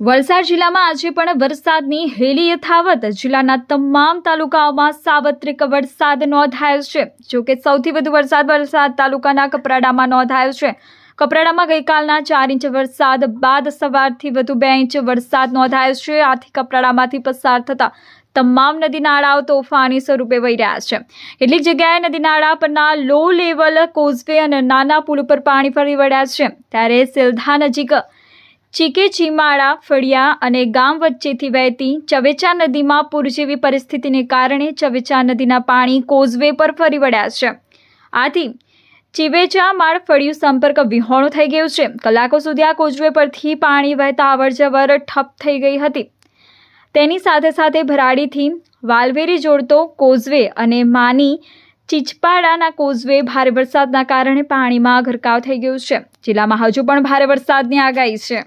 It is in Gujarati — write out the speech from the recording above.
વલસાડ જિલ્લામાં આજે પણ વરસાદની હેલી યથાવત. જિલ્લાના તમામ તાલુકાઓમાં સાર્વત્રિક વરસાદ નોંધાયો છે. જો કે સૌથી વધુ વરસાદ વલસાડ તાલુકાના કપરાડામાં નોંધાયો છે. કપરાડામાં ગઈકાલના ચાર ઇંચ વરસાદ બાદ સવારથી વધુ બે ઇંચ વરસાદ નોંધાયો છે. આથી કપરાડામાંથી પસાર થતા તમામ નદી નાળાઓ તોફાની સ્વરૂપે વહી રહ્યા છે. કેટલીક જગ્યાએ નદી નાળા પરના લો લેવલ કોઝવે અને નાના પુલ ઉપર પાણી ફરી વળ્યા છે. ત્યારે સિલધા નજીક ચીકે ચીમાળા, ફળિયા અને ગામ વચ્ચેથી વહેતી ચવેચા નદીમાં પૂર જેવી પરિસ્થિતિને કારણે ચવેચા નદીના પાણી કોઝવે પર ફરી વળ્યા છે. આથી ચીવેચા માળ ફળિયું સંપર્ક વિહોણું થઈ ગયું છે. કલાકો સુધી આ કોઝવે પરથી પાણી વહેતા અવરજવર ઠપ થઈ ગઈ હતી. તેની સાથે સાથે ભરાડીથી વાલવેરી જોડતો કોઝવે અને માની ચીચપાડાના કોઝવે ભારે વરસાદના કારણે પાણીમાં ગરકાવ થઈ ગયું છે. જિલ્લામાં હજુ પણ ભારે વરસાદની આગાહી છે.